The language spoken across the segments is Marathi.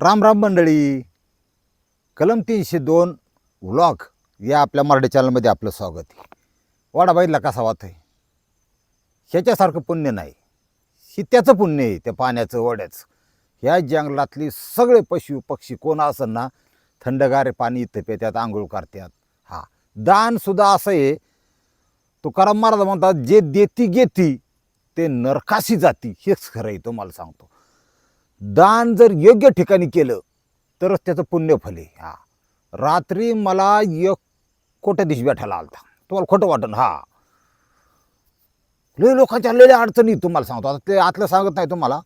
रामराम मंडळी. कलम तीनशे दोन व्लॉग या आपल्या मराठी चॅनलमध्ये आपलं स्वागत आहे. वाडाबाईला कसा वाहत आहे ह्याच्यासारखं पुण्य नाही. शित्याचं त्याचं पुण्य आहे त्या पाण्याचं वड्याचं. ह्या जंगलातली सगळे पशु पक्षी कोण असं ना थंडगारे पाणी इथं पेत्यात आंघोळ करतात हा दानसुद्धा असं आहे. तुकाराम महाराज म्हणतात जे देती घेती ते नरकाशी जाती. हेच खरं आहे तुम्हाला सांगतो. दान जर योग्य ठिकाणी केलं तरच त्याचं पुण्य फले हा. रात्री मला एक कोट्या दिवशी भेटायला आलता. तुम्हाला खोटं वाटन? हा. लय लोकांच्या लय अडचणी तुम्हाला सांगतो. आता ते आतलं सांगत नाही तुम्हाला.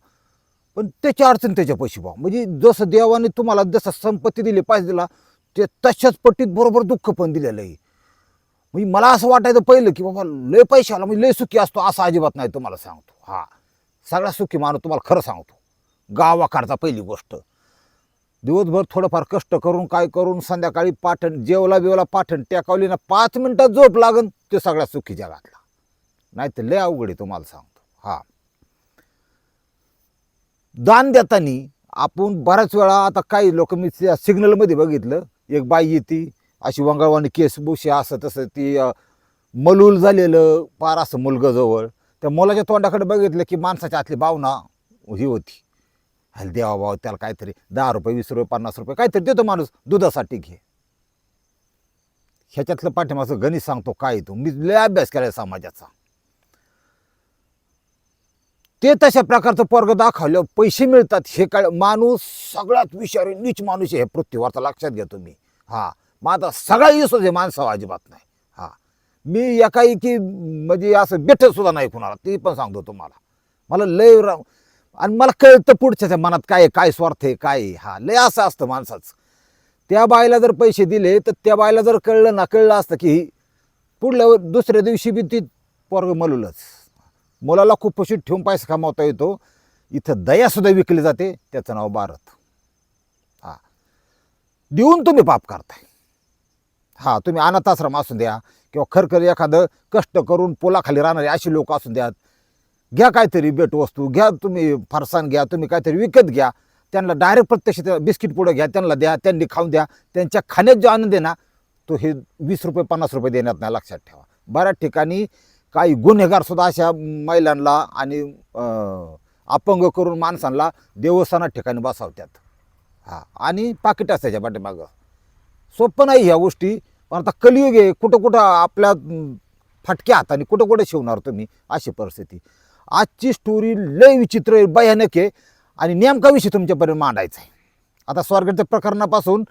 पण त्याची अडचण त्याच्या पैशी भाव म्हणजे जसं देवाने तुम्हाला जसं संपत्ती दिली पाहिजे दिला ते तशाच पट्टीत बरोबर दुःख पण दिलेलं आहे. म्हणजे मला असं वाटायचं पहिलं की बाबा लय पैसे आला म्हणजे लय सुखी असतो असं अजिबात नाही तुम्हाला सांगतो. हा. सगळा सुखी माणूस तुम्हाला खरं सांगतो. गावाकडचा पहिली गोष्ट. दिवसभर थोडंफार कष्ट करून काय करून संध्याकाळी पाठण जेवला बिवला पाठण टेकावली ना पाच मिनटात झोप लागन ते सगळ्या सुखी जगातला. नाही तर लय अवघड आहे तुम्हाला सांगतो. हा. दान देताना आपण बऱ्याच वेळा आता काही लोक मी त्या सिग्नलमध्ये बघितलं. एक बाई येते अशी वंगळवाणी केस बुशी असं तसं ती मलूल झालेलं पार असं मुलगं जवळ. त्या मुलाच्या तोंडाकडे बघितलं की माणसाच्या आतली भावना ही होती. हल देवा भाऊ त्याला काहीतरी दहा रुपये वीस रुपये पन्नास रुपये काहीतरी देतो माणूस दुधासाठी घे. ह्याच्यातलं पाठिंबाचं गणित सांगतो काय तो. मी लय अभ्यास केला समाजाचा. ते तशा प्रकारचं पोरग दाखवलं पैसे मिळतात. हे काय माणूस सगळ्यात विषारी नीच माणूस आहे. हे पृथ्वीवरचा लक्षात घेतो मी हा. माझा सगळा इसोच आहे माणसावा अजिबात नाही. हा. मी एकाएकी म्हणजे असं बेठ सुद्धा नाही कुणाला. ते पण सांगतो तुम्हाला. मला लय रा- आणि मला कळतं पुढच्याच्या मनात काय काय स्वार्थ आहे काय हा लय असं असतं माणसाचं. त्या बायला जर पैसे दिले तर त्या बायला जर कळलं ना कळलं असतं की पुढल्या दुसऱ्या दिवशी बी ती पोरग मलूलच. मुलाला खूप पशीत ठेवून पैसा कमावता येतो. इथं दयासुद्धा विकली जाते. त्याचं नाव भारत. हा. देऊन तुम्ही पाप करताय. हा तुम्ही अनाथाश्रम असू द्या किंवा खरखर एखादं कष्ट करून पोलाखाली राहणारे अशी लोक असू द्यात. घ्या काहीतरी भेटवस्तू घ्या तुम्ही फरसाण घ्या तुम्ही काहीतरी विकत घ्या. त्यांना डायरेक्ट प्रत्यक्ष बिस्किट पुढं घ्या त्यांना द्या त्यांनी खाऊन द्या. त्यांच्या खाण्यात जो आनंद आहे ना तो हे वीस रुपये पन्नास रुपये देण्यात नाही लक्षात ठेवा. बऱ्याच ठिकाणी काही गुन्हेगारसुद्धा अशा महिलांना आणि अपंग करून माणसांना देवस्थानात ठिकाणी बसावत्यात हा आणि पाकिट असतं त्याच्या पाठीमागं. सोपं नाही ह्या गोष्टी पण आता कलियुग आहे कुठं कुठं आपल्या फाटक्या फटक्या हाताने कुठं कुठं शिवणार तुम्ही अशी परिस्थिती. आजची स्टोरी लय विचित्र भयानक आहे. आणि नेमका विषय तुमच्यापर्यंत मांडायचा आहे. आता स्वर्गाच्या प्रकरणापासून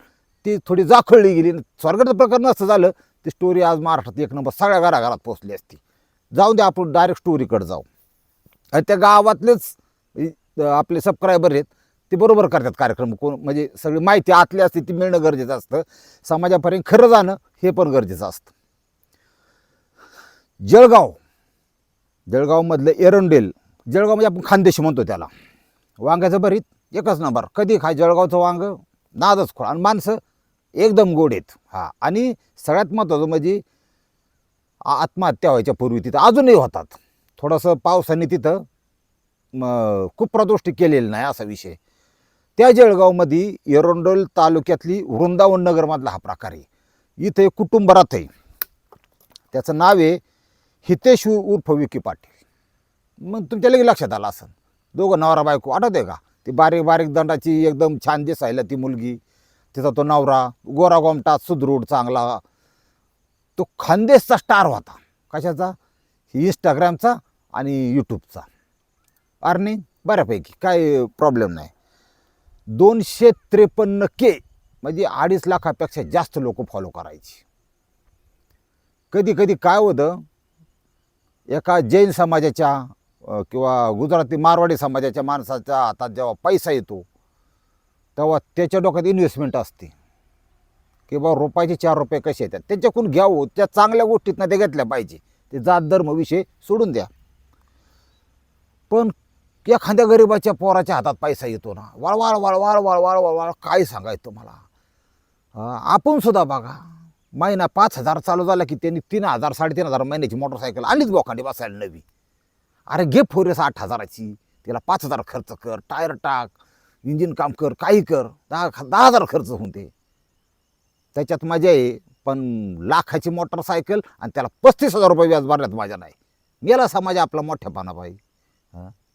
ती थोडी जाखळली गेली. स्वर्गाचं प्रकरण असं झालं ती स्टोरी आज महाराष्ट्रात एक नंबर सगळ्या घराघरात पोचली असती. जाऊ दे आपण डायरेक्ट स्टोरीकडे जाऊ. आणि त्या गावातलेच आपले सबस्क्रायबर आहेत ते बरोबर करतात कार्यक्रम. कोण म्हणजे सगळी माहिती आतली असते ती मिळणं गरजेचं असतं. समाजापर्यंत खरं जाणं हे पण गरजेचं असतं. जळगाव जळगावमधलं एरंडेल जळगाव म्हणजे आपण खानदेशी म्हणतो त्याला. वांग्याचं भरीत एकच नंबर. कधी खाय जळगावचं वांग? नादच खोळ आणि माणसं एकदम गोड आहेत. हा. आणि सगळ्यात महत्त्वाचं म्हणजे आत्महत्या व्हायच्या पूर्वी तिथं. अजूनही होतात. थोडंसं पावसाने तिथं म, खूप प्रदृष्टी केलेली नाही असा विषय. त्या जळगावमध्ये एरोंडोल तालुक्यातली वृंदावन नगरमधला हा प्रकार आहे. इथे कुटुंब राहत आहे. त्याचं नाव आहे हितेश उर्फ विकी पाटील. मग तुमच्या लगेच लक्षात आलं असं दोघं नवरा बायको आठवते का? ती बारीक बारीक दंडाची एकदम छान दिसायला ती मुलगी. तिचा तो नवरा गोरा गोमटा सुदृढ चांगला. तो खानदेशचा स्टार होता. कशाचा? इंस्टाग्रामचा आणि यूट्यूबचा अर्निंग बऱ्यापैकी काय प्रॉब्लेम नाही. दोनशे त्रेपन्न के म्हणजे अडीच लाखापेक्षा जास्त लोक फॉलो करायची. कधी कधी काय होतं? एका जैन समाजाच्या किंवा गुजराती मारवाडी समाजाच्या माणसाच्या हातात जेव्हा पैसा येतो तेव्हा त्याच्या डोक्यात इन्व्हेस्टमेंट असते. की बाबा रुपयाचे चार रुपये कसे येतात? त्याच्याकडून घ्यावं त्या चांगल्या गोष्टीतनं ते घेतल्या पाहिजे. ते जात धर्म विषय सोडून द्या. पण एखाद्या गरिबाच्या पोराच्या हातात पैसा येतो ना वळवाळ वळवाळ वळवाळ वळवाळ काय सांगायचं तुम्हाला? आपण सुद्धा बघा. महिना पाच हजार चालू झाला की त्यांनी तीन हजार साडेतीन हजार महिन्याची मोटरसायकल आणलीच बोखांडी बसायला नवी. अरे घे फोरेस आठ हजाराची त्याला पाच हजार खर्च कर टायर टाक इंजिन काम कर काही कर दहा दहा हजार खर्च होऊन ते त्याच्यात मजा आहे पण लाखाची मोटरसायकल आणि त्याला पस्तीस हजार रुपये व्याज भरण्यात मजा नाही. गेला समाज आपला मोठ्यापणा बाई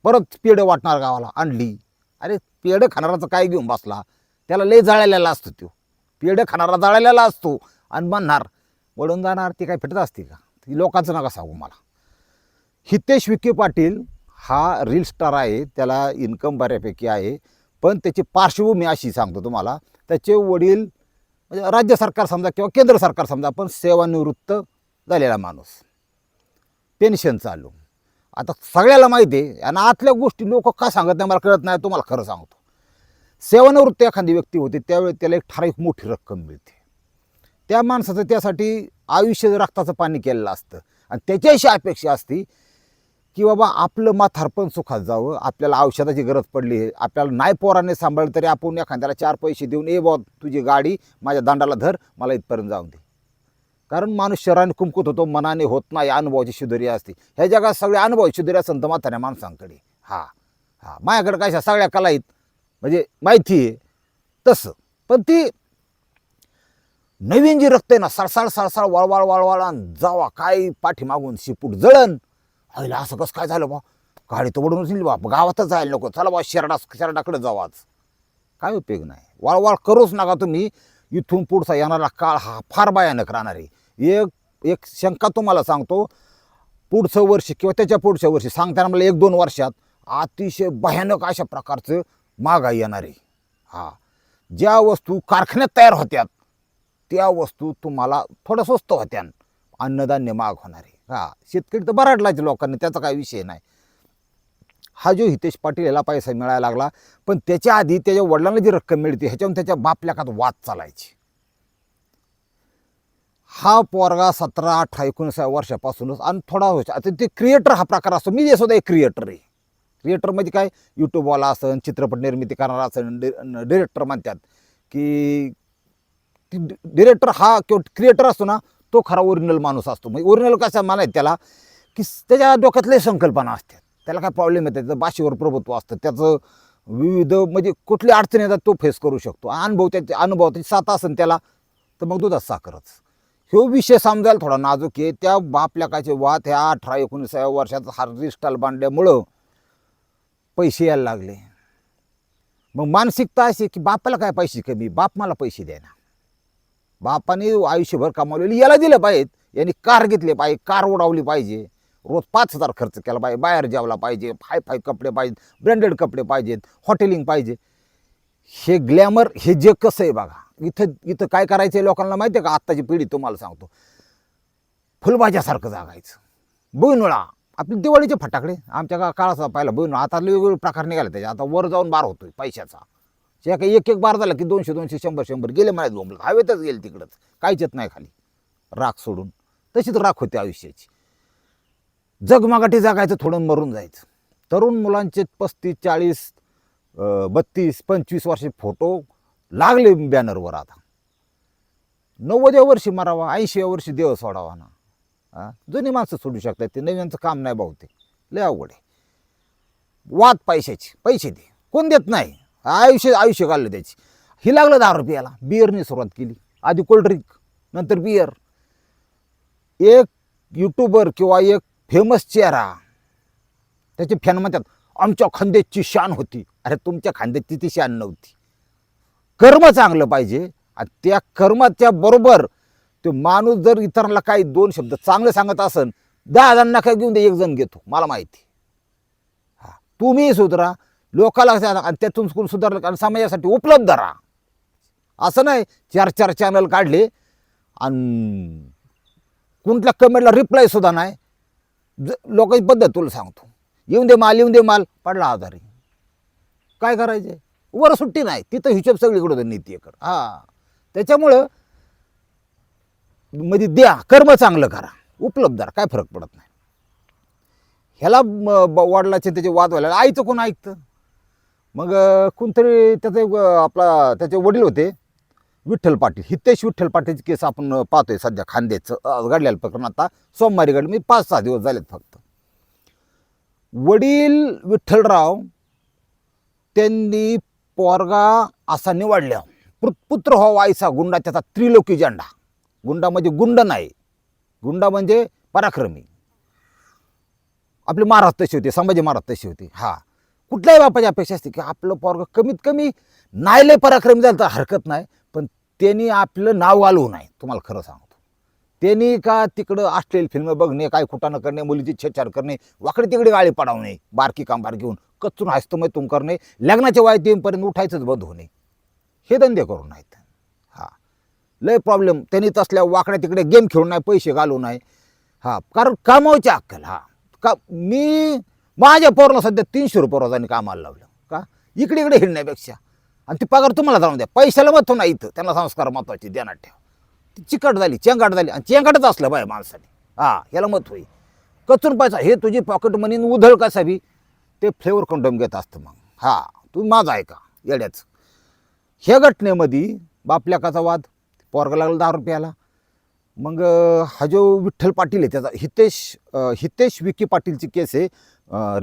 परत पेढं वाटणार गावाला आणली. अरे पेढं खाणाराचं काय घेऊन बसला? त्याला लय जाळलेला असतो तो पेढं खाणारा जाळलेला असतो आणि म्हणणार वळून जाणार ती काय फिटत असते का? ती लोकांचं नका सांगू मला. हितेश विखे पाटील हा रील स्टार आहे त्याला इन्कम बऱ्यापैकी आहे पण त्याची पार्श्वभूमी अशी सांगतो तुम्हाला त्याचे वडील म्हणजे राज्य सरकार समजा किंवा केंद्र सरकार समजा पण सेवानिवृत्त झालेला माणूस. पेन्शन चालू. आता सगळ्याला माहिती आहे आणि आतल्या गोष्टी लोक का सांगत नाही मला कळत नाही तुम्हाला खरं सांगतो. सेवानिवृत्त एखादी व्यक्ती होती त्यावेळी त्याला एक ठराविक मोठी रक्कम मिळते. त्या माणसाचं त्यासाठी आयुष्य रक्ताचं पाणी केलेलं असतं. आणि त्याच्याशी अपेक्षा असती की बाबा आपलं म्हातारपण सुखात जावं आपल्याला औषधाची गरज पडली आहे आपल्याला नाही पोराने सांभाळलं तरी आपण एखाद्याला चार पैसे देऊन ए बा तुझी गाडी माझ्या दांडाला धर मला इथपर्यंत जाऊन दे. कारण माणूस शरीराने कुमकुत होतो मनाने होत नाही अनुभवाची शुद्धरी असते. ह्या जगात सगळे अनुभवाची शुद्धरी असं तर म्हाताऱ्या माणसांकडे. हा हा. माझ्याकडे काय सगळ्या कला आहेत? म्हणजे माहिती आहे तसं. पण ती नवीन जी रक्त आहे ना सळसळ सळसळ वळवळ वळवळ आणि जावा काय पाठीमागून शिपूट जळण. आईला असं कसं काय झालं बा? गाडी तर ओढूनच नेली बा. गावातच जायला नको. चला बा शेरडा शेरडाकडे जाऊ आज. काय उपयोग नाही. वळवळ करूच नका तुम्ही. इथून पुढचा येणारा काळ हा फार भयानक राहणार आहे. एक एक शंका तुम्हाला सांगतो. पुढचं वर्ष किंवा त्याच्या पुढच्या वर्षी सांगताना मला एक दोन वर्षात अतिशय भयानक अशा प्रकारचं महागाई येणार आहे. हा. ज्या वस्तू कारखान्यात तयार होत्यात त्या वस्तू तुम्हाला थोडं स्वस्त होत्या. अन्नधान्य माग होणार आहे. हा शेतकरी तर बराडलाच लोकांनी त्याचा काही विषय नाही. हा जो हितेश पाटील याला पैसा मिळायला लागला पण त्याच्या आधी त्याच्या वडिलांना जी रक्कम मिळते ह्याच्यावरून त्याच्या बापल्याकात वाद चालायची. हा पोरगा सतरा अठरा एकोणीसाव्या वर्षापासूनच आणि थोडा वर्ष आता ते क्रिएटर हा प्रकार असतो. मी सुद्धा एक क्रिएटर आहे. क्रिएटर म्हणजे काय? यूट्यूबवाला असन चित्रपट निर्मिती करणारा असन डिरेक्टर म्हणतात. की डिरेक्टर हा किंवा क्रिएटर असतो ना तो खरा ओरिजिनल माणूस असतो. म्हणजे ओरिजिनल कसा मानायचं त्याला की त्याच्या डोक्यातले संकल्पना असतात. त्याला काय प्रॉब्लेम येतात त्याचं भाषेवर प्रभुत्व असतं. त्याचं विविध म्हणजे कुठली अडचणी येतात तो फेस करू शकतो. अनुभव त्याचे अनुभव त्याची साथ असेल त्याला तर मग दुधात साखरच. ह्यो विषय समजायला थोडा नाजूक आहे. त्या बापल्याकाचे वाद ह्या अठरा एकोणीसाव्या वर्षाचा हार्जिस्टाल बांधल्यामुळं पैसे यायला लागले. मग मानसिकता अशी की बापाला काय पैसे कमी? बाप मला पैसे द्यायना बापाने आयुष्यभर कमावलेली याला दिलं पाहिजे. यांनी कार घेतले पाहिजे कार उडावली पाहिजे. रोज पाच हजार खर्च केला पाहिजे बाहेर जेवला पाहिजे फाय फाय कपडे पाहिजेत ब्रँडेड कपडे पाहिजेत हॉटेलिंग पाहिजे. हे ग्लॅमर हे जे कसं आहे बघा इथं इथं काय करायचं आहे लोकांना माहिती आहे का? आत्ताची पिढी तुम्हाला सांगतो. फुलभाज्यासारखं जागायचं. बुईनुळा आपली दिवाळीचे फटाकडे. आमच्या का काळाचा पाहिला बुईनुळा आता वेगवेगळे प्रकार निघाले त्याचे. आता वर जाऊन बार होतोय पैशाचा. एक एक एक बार झाला की दोनशे दोनशे शंभर शंभर गेले मला झोंबलं हवेतच गेले तिकडंच. काहीच येत नाही खाली. राख सोडून. तशीच राख होती आयुष्याची. जगमगाठी जगायचं थोडं मरून जायचं. तरुण मुलांचे पस्तीस चाळीस बत्तीस पंचवीस वर्षे फोटो लागले बॅनरवर आता. नव्वद्या वर्षी मारावा ऐंशीव्या वर्षी देव सोडावा ना. जुनी माणसं सोडू शकतात ते. नव्यांचं काम नाही बहुतेक लय अवघड आहे. वाद पैशाची. पैसे दे. कोण देत नाही. आयुष्य आयुष्य घाललं त्याची. ही लागलं दहा रुपयाला बिअरने सुरुवात केली. आधी कोल्ड्रिंक नंतर बिअर एक युट्यूबर किंवा एक फेमस चेहरा त्याचे फॅन म्हणतात आमच्या खांद्याची शान होती. अरे तुमच्या खांद्याची ती शान नव्हती. कर्म चांगलं पाहिजे. आणि त्या कर्माच्या बरोबर तो माणूस जर इतरांना काही दोन शब्द चांगले सांगत असन दहा जणांना काय घेऊन दे एक जण घेतो. मला माहिती हा. तुम्ही सुधरा. लोकाला आणि त्यातून स्कूल सुधारलं आणि समाजासाठी उपलब्ध राहा. असं नाही चार चार चॅनल काढले आणि कोणत्या कमेंटला रिप्लाय सुद्धा नाही. ज लोकांची पद्धत तुला सांगतो. येऊन दे माल येऊन दे माल पडला आजारी. काय करायचे वर सुट्टी नाही. तिथं हिशोब सगळीकडे होतं नीतीकर हा. त्याच्यामुळं मध्ये द्या कर्म चांगलं करा. उपलब्ध राहा काय फरक पडत नाही. ह्याला वाढलाचे त्याचे वाद व्हायला आईचं कोण ऐकतं? मग कोणतरी त्याचे आपला त्याचे वडील होते विठ्ठल पाटील हितेश विठ्ठल पाटीलची केस आपण पाहतोय सध्या खांद्याचं घडलेलं प्रकरण. आता सोमवारी घडलं मी पाच सहा दिवस झालेत फक्त. वडील विठ्ठलराव त्यांनी पोरगा असा निवडल्या. पु- पुत्र हो वायसा गुंडा त्याचा त्रिलोकी झेंडा. गुंडा म्हणजे गुंड नाही. गुंडा म्हणजे पराक्रमी. आपले महाराज तसे होते संभाजी महाराज तसे होते. हा. कुठल्याही बापाची अपेक्षा असते की आपलं पोरग कमीत कमी नाही लय पराक्रमी झालं तर हरकत नाही पण त्यांनी आपलं नाव घालवू नाही तुम्हाला खरं सांगतो. त्यांनी का तिकडं ऑस्ट्रेलियल फिल्म बघणे काय कुटाणं करणे मुलीची छेडछाड करणे वाकडे तिकडे गाळी पडावणे बारकी कामबार घेऊन कचून हस्तमय तुम करणे लग्नाच्या वयात येईपर्यंत उठायचंच बंद होणे. हे धंदे करू नाहीत. हां. लय प्रॉब्लेम त्यांनी तसल्या वाकड्या तिकडे गेम खेळून नाही पैसे घालू नाही. हा. कारण कमावची अक्कल हा. का मी माझ्या पोराला सध्या तीनशे रुपये रोजाने कामाला लावलं. का? इकडे इकडे हिंडण्यापेक्षा. आणि ती पगार तुम्हाला जाऊन द्या. पैशाला महत्त्व नाही इथं. त्यांना संस्कार महत्त्वाचे ध्यानात ठेवा. ती चिकट झाली चेंगाट झाली. आणि चेंगाटच असलं बाय माणसाने. हा याला मत होई कचून पैसा हे तुझी पॉकेट मनी उधळ कसावी ते फ्लेवर कंडोम घेत असतं मग. हां तू माझा ऐका. येड्याचं. ह्या घटनेमध्ये बापल्याकाचा वाद पोरगा लागला दहा रुपयाला. मग हा जो विठ्ठल पाटील आहे त्याचा हितेश हितेश विकी पाटीलची केस आहे.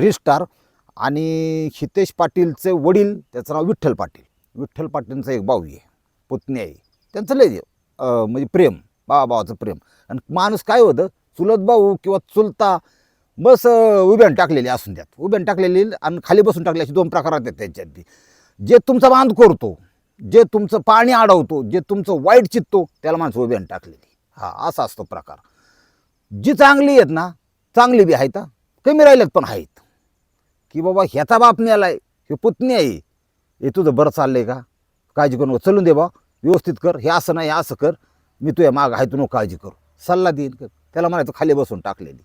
रिस्टार आणि हितेश पाटीलचे वडील त्याचं नाव विठ्ठल पाटील. विठ्ठल पाटीलचा एक भाऊ आहे पुतणी आहे. त्यांचं लय म्हणजे प्रेम बाबा भावाचं प्रेम. आणि माणूस काय होतं चुलत भाऊ किंवा चुलता बस उभ्यान टाकलेली असून द्यात. उभ्यान टाकलेली आणि खाली बसून टाकले अशी दोन प्रकार आहेत त्यांच्यात बी. जे तुमचा बांध करतो जे तुमचं पाणी अडवतो जे तुमचं वाईट चित्तो त्याला माणसं उभ्यान टाकलेली. हा असा असतो प्रकार. जी चांगली आहेत ना चांगली बी आहेत कमी राहिल्यात पण आहेत. की बाबा ह्याचा बाप नेलाय हे पुतणी आहे. हे तुझं बरं चाललं आहे का? काळजी करू नको. चलून दे बा. व्यवस्थित कर. हे असं नाही असं कर. मी तुझ्या माग आहे तू नको काळजी करू. सल्ला देईन. कर त्याला म्हणायचं खाली बसून टाकलेली.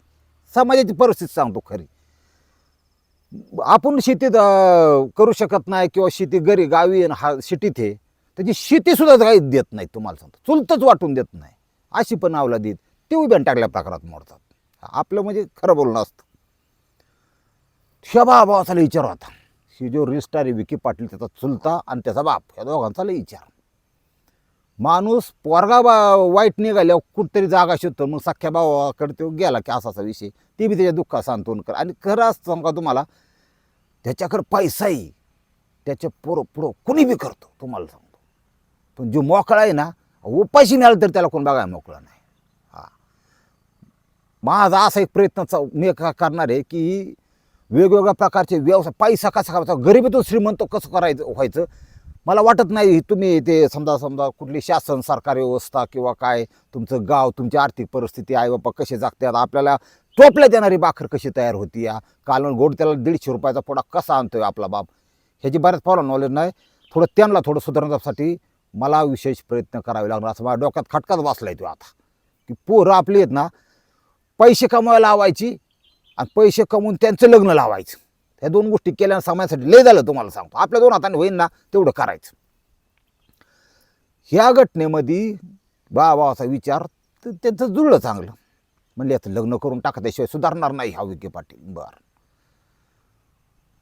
समाजाची परिस्थिती सांगतो खरी. आपण शेतीत करू शकत नाही किंवा शेती गरी गावी आणि हा सिटीत आहे. त्याची शेतीसुद्धा काही देत नाही तुम्हाला सांगतो. चुलतंच वाटून देत नाही. अशी पण आवला देत. ते उभ्यान टाकल्या प्रकारात मोडतात. आपलं म्हणजे खरं बोलणं असतं. ह्या बाबाचा लय विचार होता. ही जो रिस्टार आहे विकी पाटील त्याचा चुलता आणि त्याचा बाप ह्या दोघांचा लय विचार. माणूस पोरगा बा वाईट निघाल्यावर कुठतरी जागा शोधतो मग सख्ख्या भावाकडे तो गेला की असाचा विषय. ते बी त्याच्या दुःखा सांत्वन कर. आणि खरं असतं सांगा तुम्हाला त्याच्याकडं पैसाही त्याच्या पुरं पुढं कुणी बी करतो तुम्हाला सांगतो. पण जो मोकळा आहे ना उपाशी मिळाला तर त्याला कोण बघायला मोकळा नाही. हा. माझा असा एक प्रयत्न चा- मी का करणार आहे की वेगवेगळ्या प्रकारचे व्यवसाय पैसा कसा करायचा गरिबीतून श्रीमंत कसं करायचं व्हायचं? मला वाटत नाही तुम्ही ते समजा समजा कुठली शासन सरकारी व्यवस्था किंवा काय तुमचं गाव तुमची आर्थिक परिस्थिती आई बाप्पा कसे जागतात आपल्याला टोपल्या देणारी बाखर कशी तयार होती या? कालवण गोड त्याला दीडशे रुपयाचा पोडा कसा आणतोय आपला बाप? ह्याची बऱ्याच फॉलो नॉलेज नाही. थोडं त्यांना थोडं सुधारण्यासाठी मला विशेष प्रयत्न करावे लागणार. असं माझ्या डोक्यात खटकाच आहे तो आता. की पोरं आपली आहेत ना पैसे कमवायला लावायची आणि पैसे कमवून त्यांचं लग्न लावायचं. ह्या दोन गोष्टी केल्या समाजासाठी लय झालं तुम्हाला सांगतो. आपल्या दोन हाताने होईन ना तेवढं करायचं. ह्या घटनेमध्ये बा बाबाचा विचार तर त्यांचं जुळलं चांगलं. म्हणले आता लग्न करून टाका त्याशिवाय सुधारणार नाही हा विखे पाटील. बर.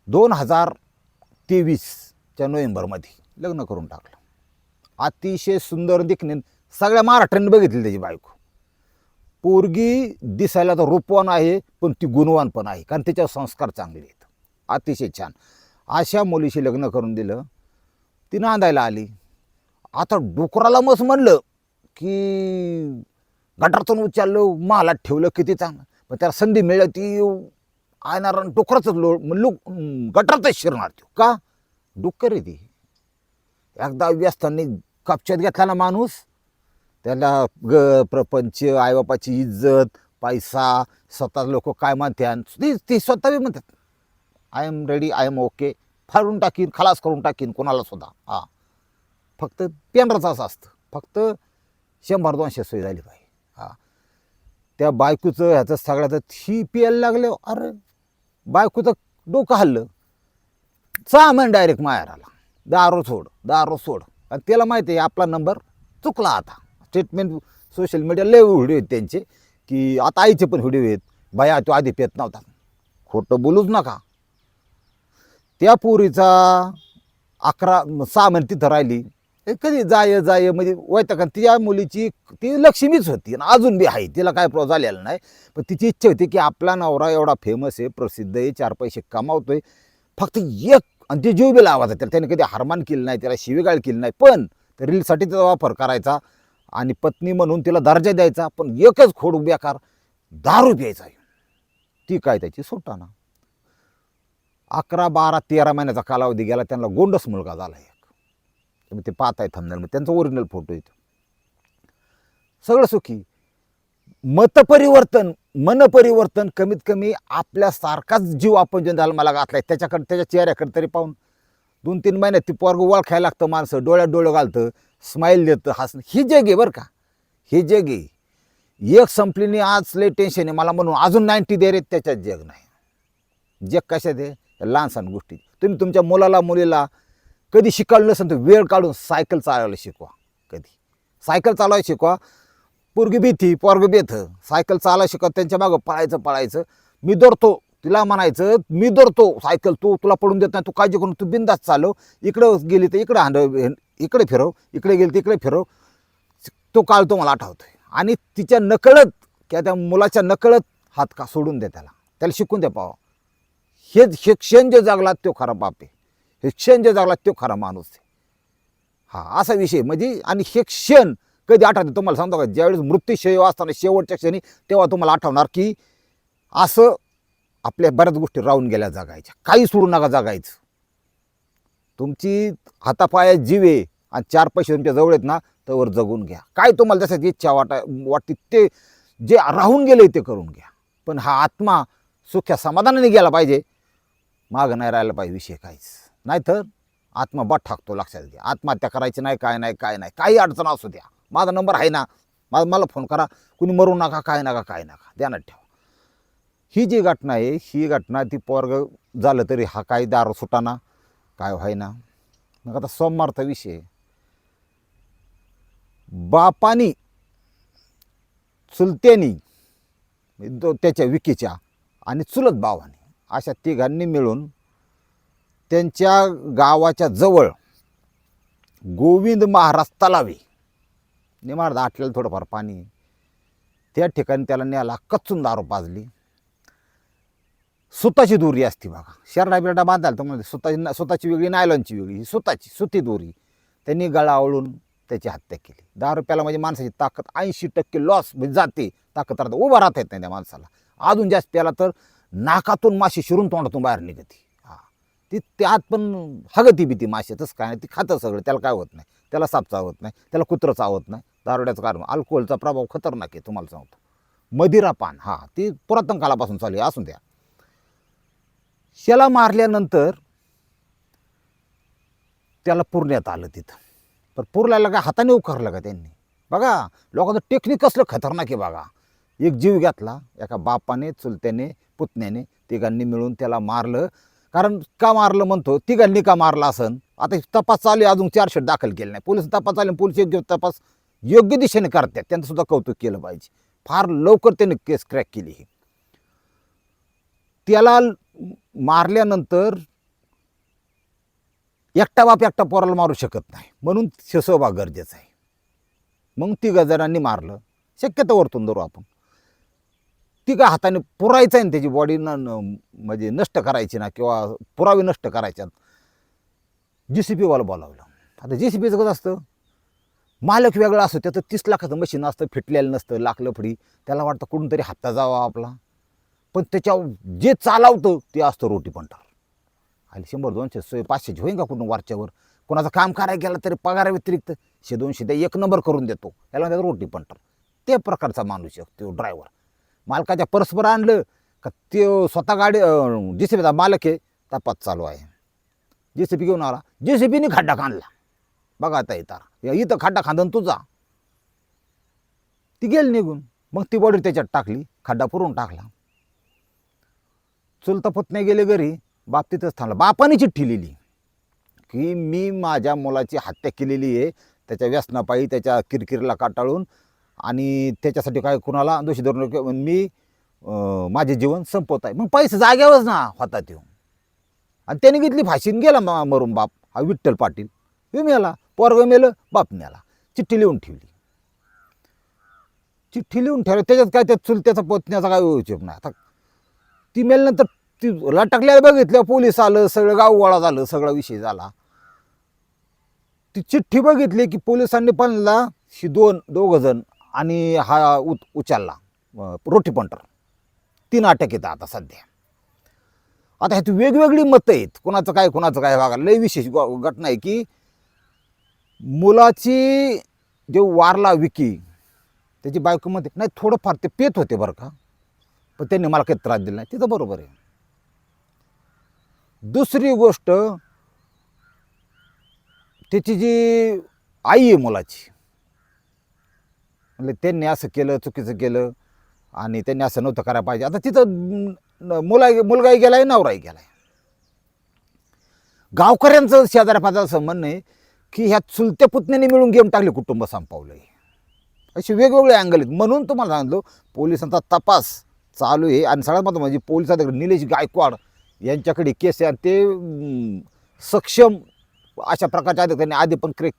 दोन हजार तेवीसच्या नोव्हेंबरमध्ये लग्न करून टाकलं. अतिशय सुंदर दिखणे सगळ्या महाराष्ट्राने बघितली त्याची बायको. पोरगी दिसायला तर रूपवान आहे पण ती गुणवान पण आहे कारण त्याच्यावर संस्कार चांगले आहेत. अतिशय छान. अशा मुलीशी लग्न करून दिलं. ती नांदायला आली. आता डुकराला मस म्हणलं की गटारातून उचललं मालात ठेवलं किती चांगलं. पण त्याला संधी मिळली ती आयनार डुकराच लो लो गटारतच शिरणार तो. का? डुक्कर आहे ती. एकदा व्यस्तांनी कपच्यात घेतला ना माणूस त्याला ग प्रपंच आईबापाची इज्जत पैसा स्वतः लोक काय म्हणतात ती ती स्वतः बी म्हणतात I am ready I am okay फाडून टाकीन खलास करून टाकीन कोणाला सुद्धा. हां. फक्त पेंढराच असं असतं. फक्त शंभर दोनशे सोय झाली पाहिजे. हां. त्या बायकोचं ह्याचं सगळ्याचं ही पियायला लागलं अरे बायकोचं डोकं हल्लं. चा म्हण डायरेक्ट माहेर आला. दारू सोड दारू सोड. आणि त्याला माहिती आहे आपला नंबर चुकला आता. स्टेटमेंट सोशल मीडिया लय व्हिडिओ आहेत त्यांचे की आता आईचे पण व्हिडिओ आहेत. बाया तो आधी पेत नव्हता. खोटं बोलूच नका. त्या पोरीचा अकरा सहा महिने तिथं राहिली. कधी जाय जाय म्हणजे वैतका तिच्या मुलीची ती लक्ष्मीच होती आणि अजून बी आहे. तिला काय प्रॉ झालेला नाही. पण तिची इच्छा होती की आपला नवरा एवढा फेमस आहे प्रसिद्ध आहे चार पैसे कमावतोय. फक्त एक आणि ते जीव बी लावायचा. त्याला त्याने कधी हारमान केली नाही त्याला शिवीगाळ केली नाही. पण रीलसाठी त्याचा वापर करायचा. आणि पत्नी म्हणून तिला दर्जा द्यायचा पण एकच खोड बेकार दारू प्यायचा ती काय त्याची? सुटाना अकरा बारा तेरा महिन्याचा कालावधी गेला त्यांना गोंडस मुलगा झाला एक. तुम्ही ते पाहताय मग त्यांचा ओरिजिनल फोटो येतो सगळं सुखी. मतपरिवर्तन मनपरिवर्तन कमीत कमी आपल्यासारखाच जीव आपण जे झाला मला घातलाय. त्याच्याकडे त्याच्या चेहऱ्याकडे तरी पाहून दोन तीन महिन्यात ती पोरग ओळखायला लागतं माणसं डोळ्यात डोळं घालतं स्माईल देतं हसणं. ही जग आहे बरं का. हे जग आहे. एक संपलीने आज लय टेन्शन आहे. मला म्हणून अजून नाईन्टी दे रे त्याच्यात जग नाही. जग कशात आहे? लहान सहान गोष्टी. तुम्ही तुमच्या मुलाला मुलीला कधी शिकवलं नसेल तर वेळ काढून सायकल चालवायला शिकवा. कधी? सायकल चालवायला शिकवा. पोरगी भीती पोरग बेथ सायकल चालायला शिकवा त्यांच्या मागं पळायचं पळायचं. मी दौडतो. तिला म्हणायचं मी धरतो सायकल तू तुला पडून देत नाही तू काळजी करून तू बिंदास चालव. इकडं गेली तर इकडं हांड इकडे फिरव इकडे गेली तर इकडे फिरव. तो काळ तो मला आठवतोय. आणि तिच्या नकळत किंवा त्या मुलाच्या नकळत हात का सोडून दे त्याला. त्याला शिकून द्या पावा. हे हे क्षण जे जागला तो खरा बाप आहे. हे क्षण जे जागला तो खरा माणूस आहे. हा असा विषय म्हणजे आणि हे क्षण कधी आठवते तुम्हाला सांगतो का? ज्यावेळेस मृत्यूशय असताना शेवटच्या क्षणी तेव्हा तुम्हाला आठवणार की असं आपल्या बऱ्याच गोष्टी राहून गेल्या जगायच्या. काही सोडू नका जगायचं. तुमची हातापाया जीवे आणि चार पैसे तुमच्या जवळ आहेत ना त्यावर जगून घ्या. काय तुम्हाला जसं इच्छा वाटा वाटते ते जे राहून गेले ते करून घ्या. पण हा आत्मा सुख्या समाधानाने गेला पाहिजे. मागं नाही राहिला पाहिजे विषय काहीच. नाहीतर आत्मा बट ठाकतो लक्षात घ्या. आत्महत्या करायची नाही काय नाही काय नाही. काही अडचण असू द्या. माझा नंबर आहे ना. मला फोन करा. कुणी मरू नका काय नका काय नका. ध्यानात ठेवा. ही जी घटना आहे ही घटना ती पोरग झालं तरी हा काही दारू सुटाना काय व्हायना? मग आता सोमवारचा विषय बापानी चुलत्यानी तो त्याच्या विकीच्या आणि चुलत भावाने अशा तिघांनी मिळून त्यांच्या गावाच्या जवळ गोविंद महाराज तलावे निमार आटलेलं थोडंफार पाणी त्या ठिकाणी त्याला न्यायला कच्चून दारू पाजली. सुताची दोरी असते बघा. शरडा बिरडा बांधायला तर म्हणजे सुताची सुताची वेगळी नायलॉनची वेगळी. ही सुताची सुती दोरी. त्यांनी गळा आवळून त्याची हत्या केली. दहा रुपयाला म्हणजे माणसाची ताकद ऐंशी टक्के लॉस म्हणजे जाते. ताकद राहते. उभा राहता येत नाही त्या माणसाला. अजून जास्त प्याला तर नाकातून माशी शिरून तोंडातून बाहेर निघते. हा. ती त्यात पण हगती भीती ती माशी तसं काय नाही. ती खातं सगळं. त्याला काय होत नाही. त्याला साप चावत नाही. त्याला कुत्रं चावत नाही. दारुड्याचं कारण. अल्कोहोलचा प्रभाव खतरनाक आहे. तुम्हाला सांगतो. मदिरा पान. हा. ती पुरातन काळापासून चालू आहे. असून द्या. शेला मारल्यानंतर त्याला पुरण्यात आलं तिथं. पण पुरल्याला काय हाताने उखारलं का त्यांनी? बघा लोकांचं टेक्निक कसलं खतरनाक आहे बघा. एक जीव घेतला एका बापाने चुलत्याने पुतण्याने तिघांनी मिळून त्याला मारलं. कारण का मारलं म्हणतो? तिघांनी का मारलं असन? आता तपास चालू आहे अजून चारशे दाखल केले नाही. पोलीस तपास चालू पोलीस योग्य तपास योग्य दिशेने करतात. त्यांचं सुद्धा कौतुक केलं पाहिजे. फार लवकर त्यांनी केस क्रॅक केली ही. त्याला मारल्यानंतर एकटा बाप एकटा पोराला मारू शकत नाही. म्हणून शिसोबा गरजेचं आहे. मग ती जणांनी मारलं. शक्यतो वरतून धरू आपण. तिघा हाताने पुरायचं आहे ना त्याची बॉडी ना न- म्हणजे नष्ट करायची ना किंवा पुरावे नष्ट करायच्यात जी सी पीवाला बोलावलं. आता जी सी पीचं कसं असतं? मालक वेगळा असतो. त्याचं तीस लाखाचं मशीन असतं फिटलेलं नसतं लाकलं फडी त्याला वाटतं कुठून तरी हप्ता जावा आपला. पण त्याच्यावर जे चालवतं ते असतं रोटी पंटार आणि शंभर दोनशे सोय पाचशेची होईन का कुठून वरच्यावर? कोणाचं काम करायला गेलं तरी पगारा व्यतिरिक्त शे दोनशे ते एक नंबर करून देतो. याला त्यात रोटी पंटर ते प्रकारचा माणूस आहे तो ड्रायव्हर मालकाच्या परस्पर आणलं का ते स्वतः गाडी जे सी बीचा मालक आहे तपास चालू आहे. जे सी बी घेऊन आला. जे सी बीने खड्डा खांदला बघा आता येतार इथं खड्डा खांदन तुझा ती गेली निघून. मग ती बॉडी त्याच्यात टाकली. खड्डा पुरून टाकला. चुलता पुतणे गेले घरी बाप तिथंच थांबला. बापाने चिठ्ठी लिहिली की मी माझ्या मुलाची हत्या केलेली आहे त्याच्या व्यसनापायी त्याच्या किरकिरीला काटाळून आणि त्याच्यासाठी काय कुणाला दोषी धरून मी माझे जीवन संपवत आहे. मग पैसे जाग्यावरच ना होता तो आणि त्याने घेतली फाशीन गेला मा- मरून बाप हा विठ्ठल पाटील. हे मेला पोरग मेलं बाप मेला. चिठ्ठी लिहून ठेवली. चिठ्ठी लिहून ठेवली. त्याच्यात काय त्या चुलत्याचा पोतण्याचा काय उपयोग नाही. आता ती मेल्यानंतर ती लटकल्या बघितलं पोलीस आलं सगळं गाव गोळा झालं सगळा विषय झाला. ती चिठ्ठी बघितली की पोलिसांनी पणला ही दोन दोघं जण आणि हा उ उचलला रोटी पंटर. तीन अटक येतात आता सध्या. आता ह्यात वेगवेगळी मतं आहेत. कोणाचं काय कोणाचं काय बघा. लय विशेष घटना आहे की मुलाची जे वारला विकी त्याची बायको म्हणते नाही थोडंफार ते पेत होते बरं का पण त्यांनी मला काही त्रास दिला नाही. तिथं बरोबर आहे. दुसरी गोष्ट त्याची जी आई आहे मुलाची म्हणजे त्यांनी असं केलं चुकीचं केलं आणि त्यांनी असं नव्हतं करायला पाहिजे. आता तिथं मुला मुलगाही गेलाय नवराही गेलाय. गावकऱ्यांचं शेजाऱ्या संबंध म्हणणं आहे की ह्या चुलत्या पुतण्याने मिळून गेम टाकले कुटुंब संपवलंय. असे वेगवेगळे अँगल आहेत. म्हणून तुम्हाला सांगतो पोलिसांचा तपास चालू आहे. आणि सगळ्यात महत्त्वाचं म्हणजे पोलिसांकडे निलेश गायकवाड यांच्याकडे केस आहे आणि ते सक्षम अशा प्रकारच्या अधिकाऱ्यांनी आधी पण क्रेक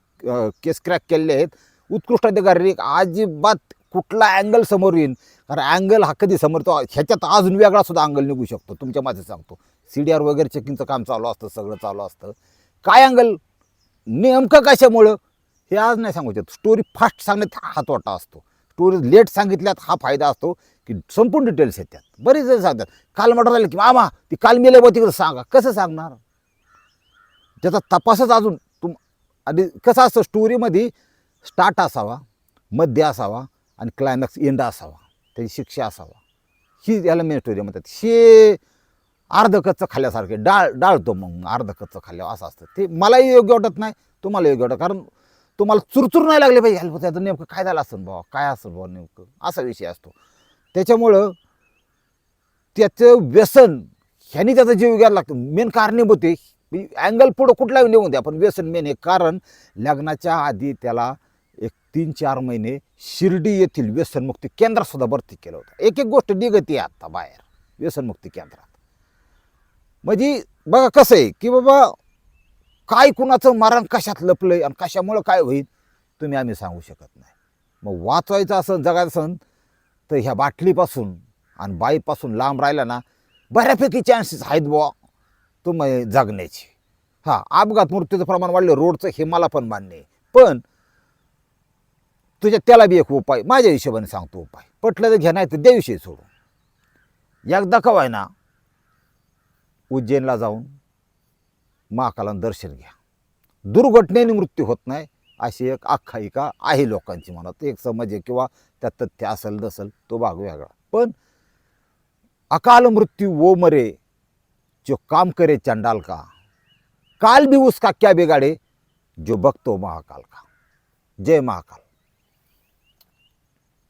केस क्रॅक केलेले आहेत. उत्कृष्ट अधिकारी अजिबात कुठला अँगल समोर येईल कारण अँगल हा कधी समोर तो ह्याच्यात अजून वेगळा सुद्धा अँगल निघू शकतो. तुमच्या माझं सांगतो. सी डी आर वगैरे चेकिंगचं काम चालू असतं सगळं चालू असतं. काय अँगल नेमकं कशामुळं? हे आज नाही सांगू शकत. स्टोरी फास्ट सांगण्यात हा तोटा असतो. स्टोरी लेट सांगितल्यात हा फायदा असतो. की संपूर्ण डिटेल्स येतात बरेच जण सांगतात काल मर्डर झालं की मामा ती काल मेले बा तिकडं सांगा. कसं सांगणार? त्याचा तपासच अजून तुम आणि कसं असतं स्टोरीमध्ये स्टार्ट असावा मध्य असावा आणि क्लायमॅक्स एंड असावा त्याची शिक्षा असावा. ही याला मेन स्टोरी म्हणतात. हे अर्ध कच्चं खाल्ल्यासारखे डाळ डाळतो मग अर्ध कच्चं खाल्ल्यावर असं असतं. ते मलाही योग्य वाटत नाही तुम्हाला योग्य वाटत कारण तुम्हाला चुरचूर नाही लागले पाहिजे त्याचं नेमकं काय झालं असेल बाबा काय असेल बाबा नेमकं? असा विषय असतो. त्याच्यामुळं त्याचं व्यसन ह्यानी त्याचा जीव घ्यायला लागतं. मेन कारणीभूत आहे अँगल पुढं कुठलाही नेऊन द्या पण व्यसन मेन आहे. कारण लग्नाच्या आधी त्याला एक तीन चार महिने शिर्डी येथील व्यसनमुक्ती केंद्रातसुद्धा भरती केलं होतं. एक एक गोष्ट निघती आहे आत्ता बाहेर व्यसनमुक्ती केंद्रात. म्हणजे बघा कसं आहे की बाबा काय कुणाचं मरण कशात लपलं आहे आणि कशामुळं काय होईल तुम्ही आम्ही सांगू शकत नाही. मग वाचवायचं असं जगायचं असन तर ह्या बाटलीपासून आणि बाईपासून लांब राहिला ना बऱ्यापैकी चान्सेस आहेत बुवा तुम जगण्याचे. हां अपघात मृत्यूचं प्रमाण वाढलं रोडचं हे मला पण मान्य आहे. पण तुझ्या त्याला बी एक उपाय माझ्या हिशोबाने सांगतो उपाय. पटलं तर घ्या नाही तर देविषयी सोडू एकदा कवाय ना उज्जैनला जाऊन महाकाला दर्शन घ्या. दुर्घटनेने मृत्यू होत नाही अशी एक आख्यायिका आहे लोकांची मनात. एक समज आहे किंवा त्यात तथ्य असेल नसेल तो भाग वेगळा. पण अकाल मृत्यू वो मरे जो काम करे चंडाल का? काल भी उसका क्या बिगाड़े जो बघतो महाकाल का? जय महाकाल.